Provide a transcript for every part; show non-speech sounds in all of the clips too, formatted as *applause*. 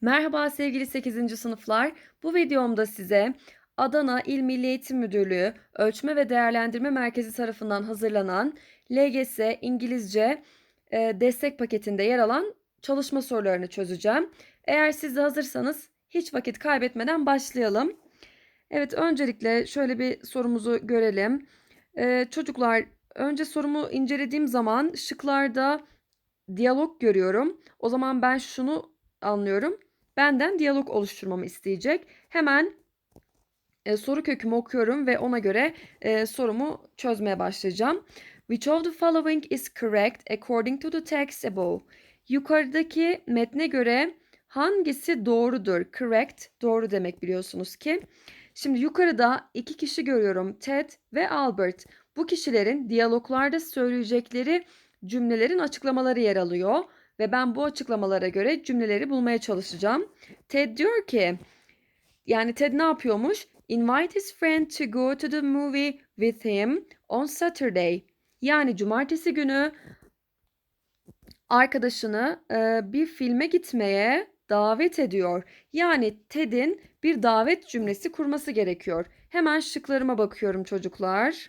Merhaba sevgili 8. sınıflar. Bu videomda size Adana İl Milli Eğitim Müdürlüğü Ölçme ve Değerlendirme Merkezi tarafından hazırlanan LGS İngilizce e, destek paketinde yer alan çalışma sorularını çözeceğim. Eğer siz de hazırsanız hiç vakit kaybetmeden başlayalım. Evet öncelikle şöyle bir sorumuzu görelim. E, çocuklar önce sorumu incelediğim zaman şıklarda diyalog görüyorum. O zaman ben şunu anlıyorum benden diyalog oluşturmamı isteyecek. Hemen e, soru kökümü okuyorum ve ona göre e, sorumu çözmeye başlayacağım. Which of the following is correct according to the text above? Yukarıdaki metne göre hangisi doğrudur? Correct, doğru demek biliyorsunuz ki. Şimdi yukarıda iki kişi görüyorum. Ted ve Albert. Bu kişilerin diyaloglarda söyleyecekleri cümlelerin açıklamaları yer alıyor ve ben bu açıklamalara göre cümleleri bulmaya çalışacağım. Ted diyor ki yani Ted ne yapıyormuş? Invite his friend to go to the movie with him on Saturday. Yani cumartesi günü arkadaşını e, bir filme gitmeye davet ediyor. Yani Ted'in bir davet cümlesi kurması gerekiyor. Hemen şıklarıma bakıyorum çocuklar.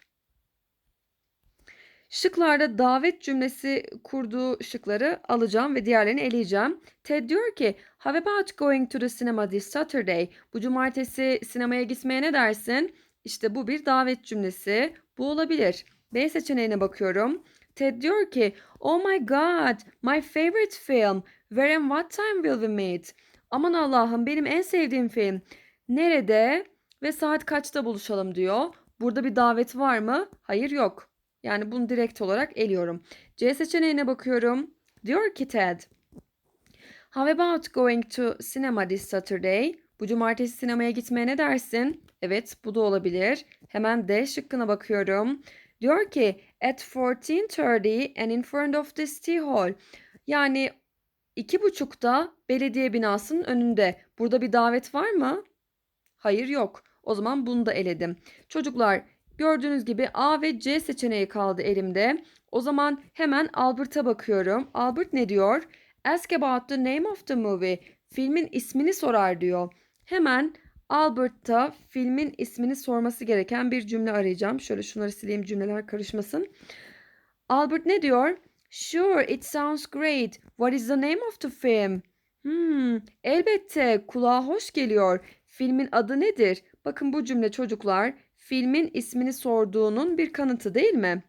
Şıklarda davet cümlesi kurduğu şıkları alacağım ve diğerlerini eleyeceğim. Ted diyor ki How about going to the cinema this Saturday? Bu cumartesi sinemaya gitmeye ne dersin? İşte bu bir davet cümlesi. Bu olabilir. B seçeneğine bakıyorum. Ted diyor ki Oh my god, my favorite film. Where and what time will we meet? Aman Allah'ım benim en sevdiğim film. Nerede ve saat kaçta buluşalım diyor. Burada bir davet var mı? Hayır yok. Yani bunu direkt olarak eliyorum. C seçeneğine bakıyorum. Diyor ki Ted. How about going to cinema this Saturday? Bu cumartesi sinemaya gitmeye ne dersin? Evet bu da olabilir. Hemen D şıkkına bakıyorum. Diyor ki at 14.30 and in front of the city hall. Yani iki buçukta belediye binasının önünde. Burada bir davet var mı? Hayır yok. O zaman bunu da eledim. Çocuklar Gördüğünüz gibi A ve C seçeneği kaldı elimde. O zaman hemen Albert'a bakıyorum. Albert ne diyor? Ask about the name of the movie. Filmin ismini sorar diyor. Hemen Albert'ta filmin ismini sorması gereken bir cümle arayacağım. Şöyle şunları sileyim cümleler karışmasın. Albert ne diyor? Sure, it sounds great. What is the name of the film? Hmm, elbette kulağa hoş geliyor. Filmin adı nedir? Bakın bu cümle çocuklar filmin ismini sorduğunun bir kanıtı değil mi?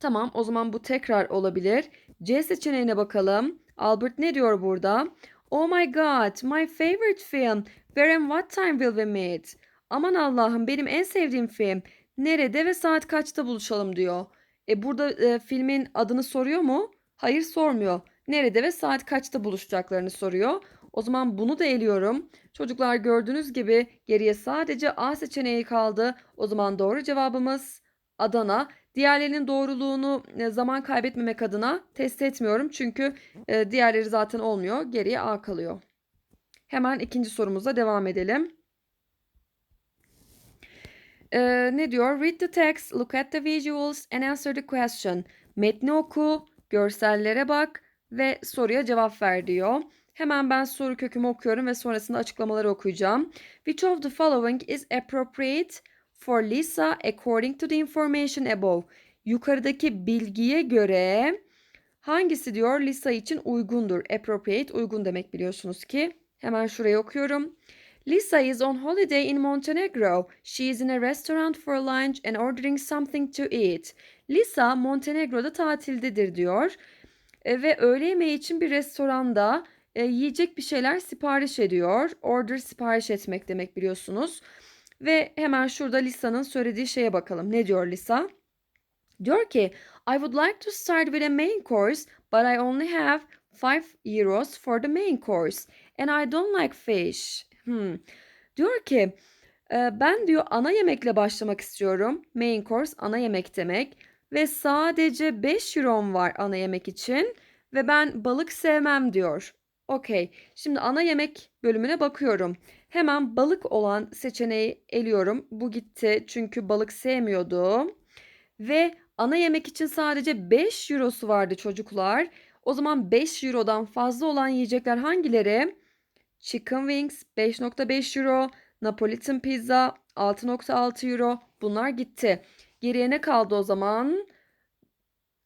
Tamam o zaman bu tekrar olabilir. C seçeneğine bakalım. Albert ne diyor burada? Oh my god, my favorite film. Where and what time will we meet? Aman Allah'ım benim en sevdiğim film. Nerede ve saat kaçta buluşalım diyor. E burada e, filmin adını soruyor mu? Hayır sormuyor. Nerede ve saat kaçta buluşacaklarını soruyor. O zaman bunu da eliyorum. Çocuklar gördüğünüz gibi geriye sadece A seçeneği kaldı. O zaman doğru cevabımız Adana. Diğerlerinin doğruluğunu e, zaman kaybetmemek adına test etmiyorum. Çünkü e, diğerleri zaten olmuyor. Geriye A kalıyor. Hemen ikinci sorumuza devam edelim. Ee, ne diyor? Read the text, look at the visuals and answer the question. Metni oku, görsellere bak ve soruya cevap ver diyor. Hemen ben soru kökümü okuyorum ve sonrasında açıklamaları okuyacağım. Which of the following is appropriate for Lisa according to the information above? Yukarıdaki bilgiye göre hangisi diyor Lisa için uygundur? Appropriate uygun demek biliyorsunuz ki. Hemen şurayı okuyorum. Lisa is on holiday in Montenegro. She is in a restaurant for lunch and ordering something to eat. Lisa Montenegro'da tatildedir diyor. E, ve öğle yemeği için bir restoranda e, yiyecek bir şeyler sipariş ediyor. Order sipariş etmek demek biliyorsunuz. Ve hemen şurada Lisa'nın söylediği şeye bakalım. Ne diyor Lisa? Diyor ki I would like to start with a main course but I only have 5 euros for the main course and I don't like fish. Hmm. Diyor ki e, ben diyor ana yemekle başlamak istiyorum. Main course ana yemek demek ve sadece 5 eurom var ana yemek için ve ben balık sevmem diyor. Okey. Şimdi ana yemek bölümüne bakıyorum. Hemen balık olan seçeneği eliyorum. Bu gitti çünkü balık sevmiyordu. Ve ana yemek için sadece 5 eurosu vardı çocuklar. O zaman 5 eurodan fazla olan yiyecekler hangileri? chicken wings 5.5 euro, Napolitan pizza 6.6 euro. Bunlar gitti. Geriye ne kaldı o zaman?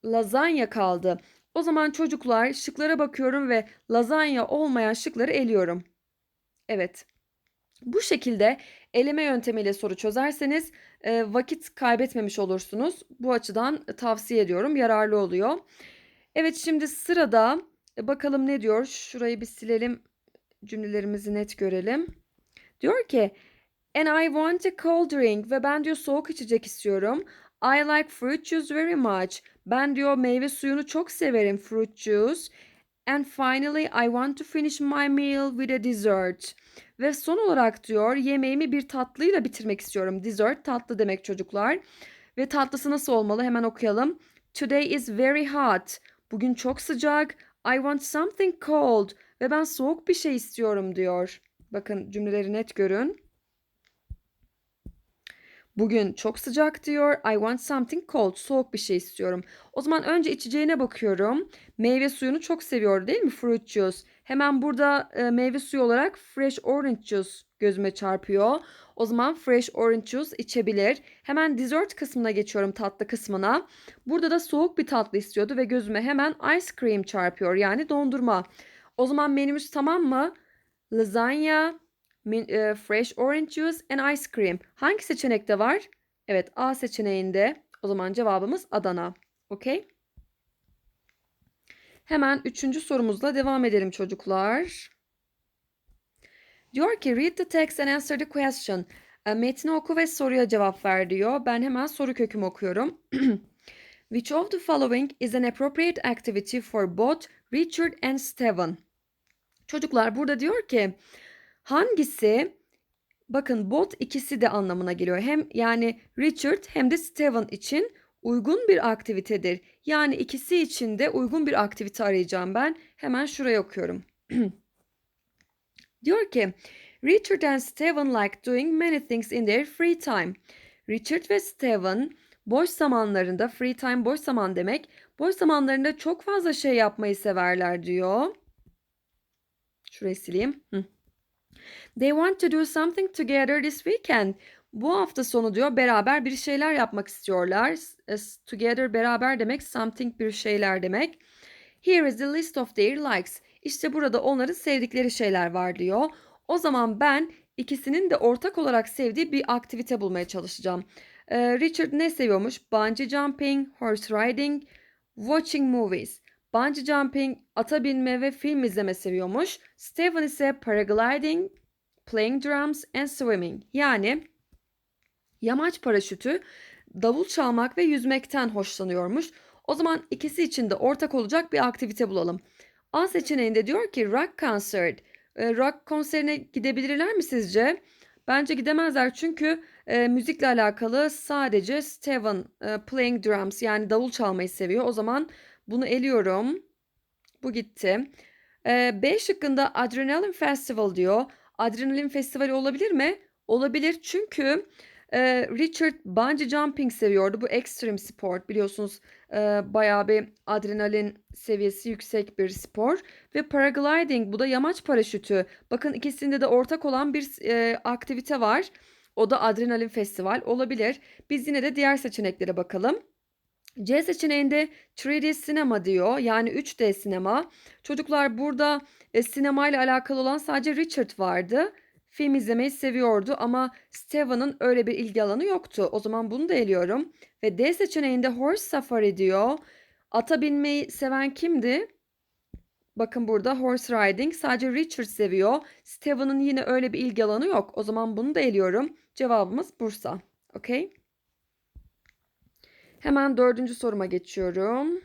Lazanya kaldı. O zaman çocuklar şıklara bakıyorum ve lazanya olmayan şıkları eliyorum. Evet. Bu şekilde eleme yöntemiyle soru çözerseniz e, vakit kaybetmemiş olursunuz. Bu açıdan tavsiye ediyorum. Yararlı oluyor. Evet şimdi sırada e, bakalım ne diyor? Şurayı bir silelim. Cümlelerimizi net görelim. Diyor ki And I want a cold drink ve ben diyor soğuk içecek istiyorum. I like fruit juice very much. Ben diyor meyve suyunu çok severim fruit juice. And finally I want to finish my meal with a dessert. Ve son olarak diyor yemeğimi bir tatlıyla bitirmek istiyorum. Dessert tatlı demek çocuklar. Ve tatlısı nasıl olmalı hemen okuyalım. Today is very hot. Bugün çok sıcak. I want something cold. Ve ben soğuk bir şey istiyorum diyor. Bakın cümleleri net görün. Bugün çok sıcak diyor. I want something cold. Soğuk bir şey istiyorum. O zaman önce içeceğine bakıyorum. Meyve suyunu çok seviyor değil mi? Fruit juice. Hemen burada e, meyve suyu olarak fresh orange juice gözüme çarpıyor. O zaman fresh orange juice içebilir. Hemen dessert kısmına geçiyorum tatlı kısmına. Burada da soğuk bir tatlı istiyordu ve gözüme hemen ice cream çarpıyor. Yani dondurma. O zaman menümüz tamam mı? E, fresh orange juice and ice cream. Hangi seçenekte var? Evet A seçeneğinde. O zaman cevabımız Adana. Okey? Hemen üçüncü sorumuzla devam edelim çocuklar. Diyor ki read the text and answer the question. E, metni oku ve soruya cevap ver diyor. Ben hemen soru kökümü okuyorum. *clears throat* Which of the following is an appropriate activity for both Richard and Steven? Çocuklar burada diyor ki hangisi bakın both ikisi de anlamına geliyor. Hem yani Richard hem de Steven için uygun bir aktivitedir. Yani ikisi için de uygun bir aktivite arayacağım ben. Hemen şuraya okuyorum. *clears throat* Diyor ki Richard and Steven like doing many things in their free time. Richard ve Steven boş zamanlarında free time boş zaman demek. Boş zamanlarında çok fazla şey yapmayı severler diyor. Şurayı sileyim. Hı. They want to do something together this weekend. Bu hafta sonu diyor beraber bir şeyler yapmak istiyorlar. Together beraber demek something bir şeyler demek. Here is the list of their likes. İşte burada onların sevdikleri şeyler var diyor. O zaman ben ikisinin de ortak olarak sevdiği bir aktivite bulmaya çalışacağım. Ee, Richard ne seviyormuş? Bungee jumping, horse riding, watching movies. Bungee jumping, ata binme ve film izleme seviyormuş. Stephen ise paragliding, playing drums and swimming. Yani yamaç paraşütü, davul çalmak ve yüzmekten hoşlanıyormuş. O zaman ikisi için de ortak olacak bir aktivite bulalım. A seçeneğinde diyor ki rock concert. E, rock konserine gidebilirler mi sizce? Bence gidemezler çünkü e, müzikle alakalı sadece Steven e, playing drums yani davul çalmayı seviyor. O zaman bunu eliyorum. Bu gitti. E, B şıkkında Adrenaline Festival diyor. Adrenalin festivali olabilir mi? Olabilir çünkü e, Richard bungee jumping seviyordu. Bu extreme sport biliyorsunuz e, bayağı bir adrenalin seviyesi yüksek bir spor. Ve paragliding bu da yamaç paraşütü. Bakın ikisinde de ortak olan bir e, aktivite var. O da adrenalin festival olabilir. Biz yine de diğer seçeneklere bakalım. C seçeneğinde 3D sinema diyor. Yani 3D sinema. Çocuklar burada e, sinemayla alakalı olan sadece Richard vardı. Film izlemeyi seviyordu ama Steven'ın öyle bir ilgi alanı yoktu. O zaman bunu da eliyorum. Ve D seçeneğinde horse safari diyor. Ata binmeyi seven kimdi? Bakın burada horse riding sadece Richard seviyor. Steven'ın yine öyle bir ilgi alanı yok. O zaman bunu da eliyorum. Cevabımız Bursa. Okey? Hemen dördüncü soruma geçiyorum.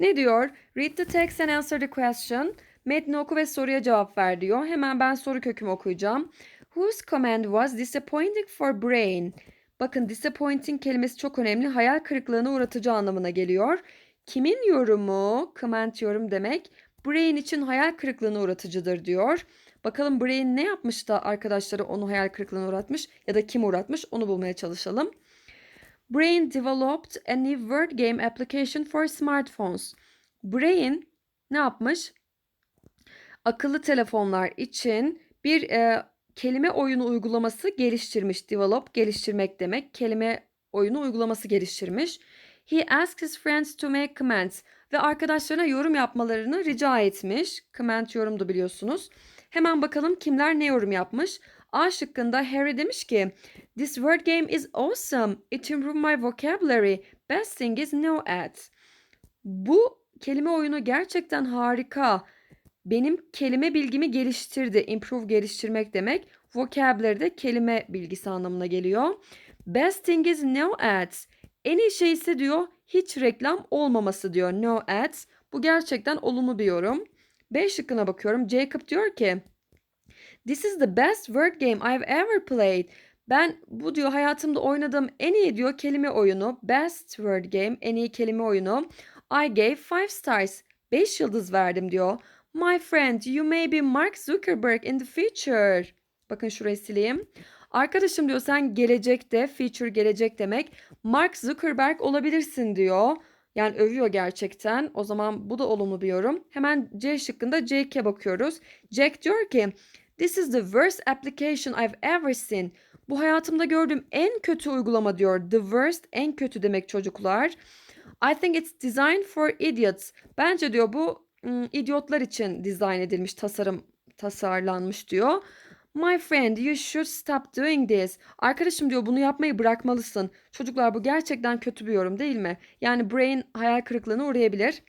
Ne diyor? Read the text and answer the question. Metni oku ve soruya cevap ver diyor. Hemen ben soru kökümü okuyacağım. Whose command was disappointing for brain? Bakın disappointing kelimesi çok önemli. Hayal kırıklığına uğratıcı anlamına geliyor. Kimin yorumu? Comment yorum demek. Brain için hayal kırıklığına uğratıcıdır diyor. Bakalım Brain ne yapmış da arkadaşları onu hayal kırıklığına uğratmış ya da kim uğratmış onu bulmaya çalışalım. Brain developed a new word game application for smartphones. Brain ne yapmış? akıllı telefonlar için bir e, kelime oyunu uygulaması geliştirmiş. Develop geliştirmek demek. Kelime oyunu uygulaması geliştirmiş. He asked his friends to make comments ve arkadaşlarına yorum yapmalarını rica etmiş. Comment yorumdu biliyorsunuz. Hemen bakalım kimler ne yorum yapmış. A şıkkında Harry demiş ki This word game is awesome. It improved my vocabulary. Best thing is no ads. Bu kelime oyunu gerçekten harika. Benim kelime bilgimi geliştirdi. Improve geliştirmek demek. Vocabulary de kelime bilgisi anlamına geliyor. Best thing is no ads. En iyi şey ise diyor hiç reklam olmaması diyor. No ads. Bu gerçekten olumlu bir yorum. B şıkkına bakıyorum. Jacob diyor ki This is the best word game I've ever played. Ben bu diyor hayatımda oynadığım en iyi diyor kelime oyunu. Best word game, en iyi kelime oyunu. I gave five stars. 5 yıldız verdim diyor. My friend, you may be Mark Zuckerberg in the future. Bakın şurayı sileyim. Arkadaşım diyor sen gelecekte, future gelecek demek. Mark Zuckerberg olabilirsin diyor. Yani övüyor gerçekten. O zaman bu da olumlu bir yorum. Hemen C şıkkında Jack'e bakıyoruz. Jack diyor ki This is the worst application I've ever seen. Bu hayatımda gördüğüm en kötü uygulama diyor. The worst en kötü demek çocuklar. I think it's designed for idiots. Bence diyor bu ım, idiotlar için dizayn edilmiş, tasarım tasarlanmış diyor. My friend, you should stop doing this. Arkadaşım diyor bunu yapmayı bırakmalısın. Çocuklar bu gerçekten kötü bir yorum değil mi? Yani brain hayal kırıklığına uğrayabilir.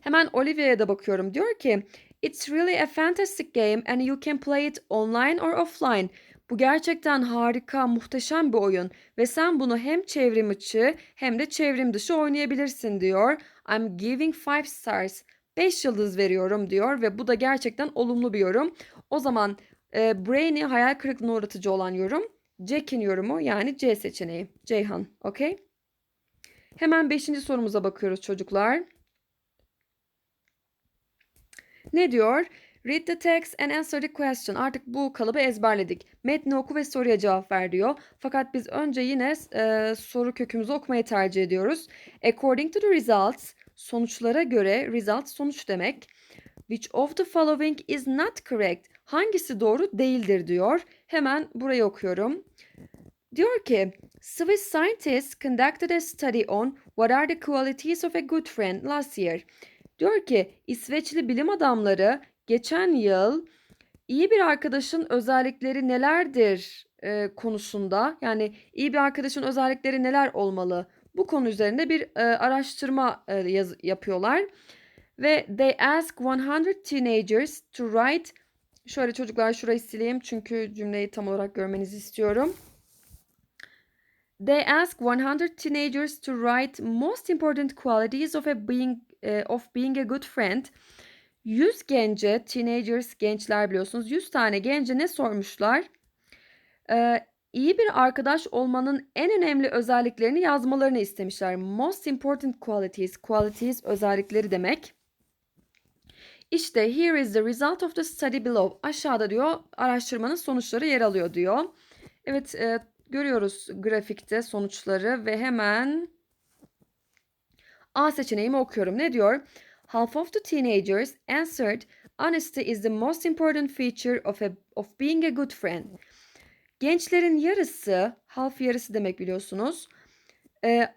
Hemen Olivia'ya da bakıyorum. Diyor ki It's really a fantastic game and you can play it online or offline. Bu gerçekten harika, muhteşem bir oyun ve sen bunu hem çevrim içi hem de çevrim dışı oynayabilirsin diyor. I'm giving five stars. 5 yıldız veriyorum diyor ve bu da gerçekten olumlu bir yorum. O zaman e, Brain'i hayal kırıklığına uğratıcı olan yorum Jack'in yorumu yani C seçeneği. Ceyhan, okey? Hemen 5. sorumuza bakıyoruz çocuklar. Ne diyor? Read the text and answer the question. Artık bu kalıbı ezberledik. Metni oku ve soruya cevap ver diyor. Fakat biz önce yine e, soru kökümüzü okumayı tercih ediyoruz. According to the results, sonuçlara göre, result sonuç demek. Which of the following is not correct? Hangisi doğru değildir diyor. Hemen burayı okuyorum. Diyor ki, Swiss scientists conducted a study on what are the qualities of a good friend last year. Diyor ki, İsveçli bilim adamları geçen yıl iyi bir arkadaşın özellikleri nelerdir e, konusunda yani iyi bir arkadaşın özellikleri neler olmalı bu konu üzerinde bir e, araştırma e, yaz, yapıyorlar ve they ask 100 teenagers to write şöyle çocuklar şurayı sileyim çünkü cümleyi tam olarak görmenizi istiyorum. They ask 100 teenagers to write most important qualities of a being of being a good friend. 100 gence, teenagers, gençler biliyorsunuz. 100 tane gence ne sormuşlar? Ee, iyi bir arkadaş olmanın en önemli özelliklerini yazmalarını istemişler. Most important qualities, qualities özellikleri demek. İşte here is the result of the study below. Aşağıda diyor araştırmanın sonuçları yer alıyor diyor. Evet e, görüyoruz grafikte sonuçları ve hemen A seçeneğimi okuyorum. Ne diyor? Half of the teenagers answered honesty is the most important feature of, a, of being a good friend. Gençlerin yarısı, half yarısı demek biliyorsunuz. E,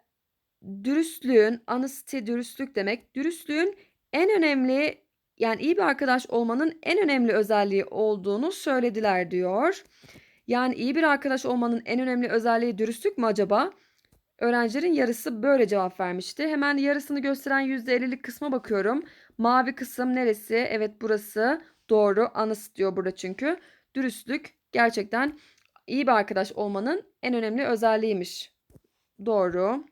dürüstlüğün, honesty dürüstlük demek. Dürüstlüğün en önemli yani iyi bir arkadaş olmanın en önemli özelliği olduğunu söylediler diyor. Yani iyi bir arkadaş olmanın en önemli özelliği dürüstlük mü acaba? Öğrencilerin yarısı böyle cevap vermişti. Hemen yarısını gösteren %50'lik kısma bakıyorum. Mavi kısım neresi? Evet burası. Doğru. Anıs diyor burada çünkü. Dürüstlük gerçekten iyi bir arkadaş olmanın en önemli özelliğiymiş. Doğru.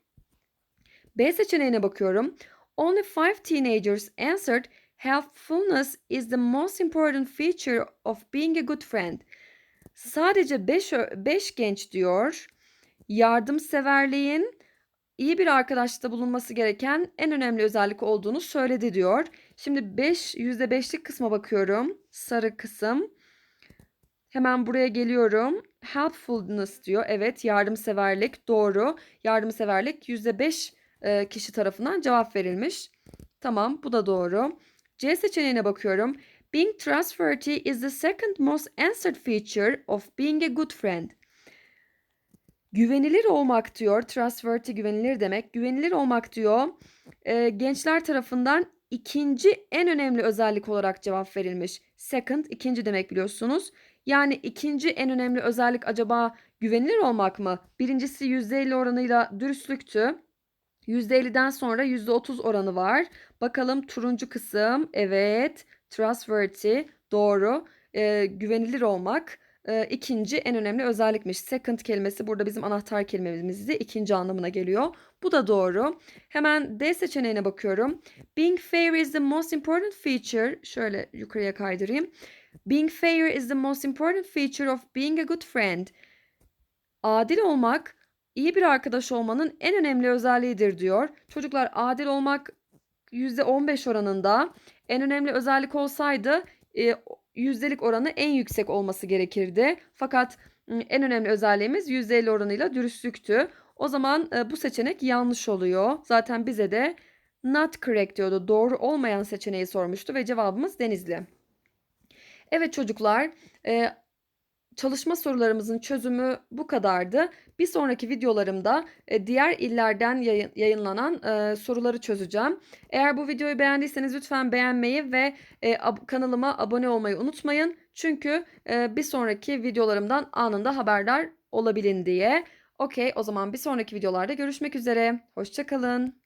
B seçeneğine bakıyorum. Only five teenagers answered helpfulness is the most important feature of being a good friend. Sadece 5 5 genç diyor yardımseverliğin iyi bir arkadaşta bulunması gereken en önemli özellik olduğunu söyledi diyor. Şimdi 5 %5'lik kısma bakıyorum. Sarı kısım. Hemen buraya geliyorum. Helpfulness diyor. Evet yardımseverlik doğru. Yardımseverlik %5 e, kişi tarafından cevap verilmiş. Tamam bu da doğru. C seçeneğine bakıyorum. Being trustworthy is the second most answered feature of being a good friend. Güvenilir olmak diyor. Trustworthy güvenilir demek. Güvenilir olmak diyor. e, gençler tarafından ikinci en önemli özellik olarak cevap verilmiş. Second ikinci demek biliyorsunuz. Yani ikinci en önemli özellik acaba güvenilir olmak mı? Birincisi %50 oranıyla dürüstlüktü. %50'den sonra %30 oranı var. Bakalım turuncu kısım. Evet. Trustworthy. Doğru. Ee, güvenilir olmak e, ikinci en önemli özellikmiş. Second kelimesi burada bizim anahtar kelimemizdi. İkinci anlamına geliyor. Bu da doğru. Hemen D seçeneğine bakıyorum. Being fair is the most important feature. Şöyle yukarıya kaydırayım. Being fair is the most important feature of being a good friend. Adil olmak iyi bir arkadaş olmanın en önemli özelliğidir diyor. Çocuklar adil olmak %15 oranında. En önemli özellik olsaydı e, yüzdelik oranı en yüksek olması gerekirdi. Fakat m, en önemli özelliğimiz %50 oranıyla dürüstlüktü. O zaman e, bu seçenek yanlış oluyor. Zaten bize de not correct diyordu. Doğru olmayan seçeneği sormuştu ve cevabımız Denizli. Evet çocuklar, e, çalışma sorularımızın çözümü bu kadardı. Bir sonraki videolarımda e, diğer illerden yayın- yayınlanan e, soruları çözeceğim. Eğer bu videoyu beğendiyseniz lütfen beğenmeyi ve e, kanalıma abone olmayı unutmayın. Çünkü bir sonraki videolarımdan anında haberdar olabilin diye. Okey, o zaman bir sonraki videolarda görüşmek üzere. Hoşçakalın.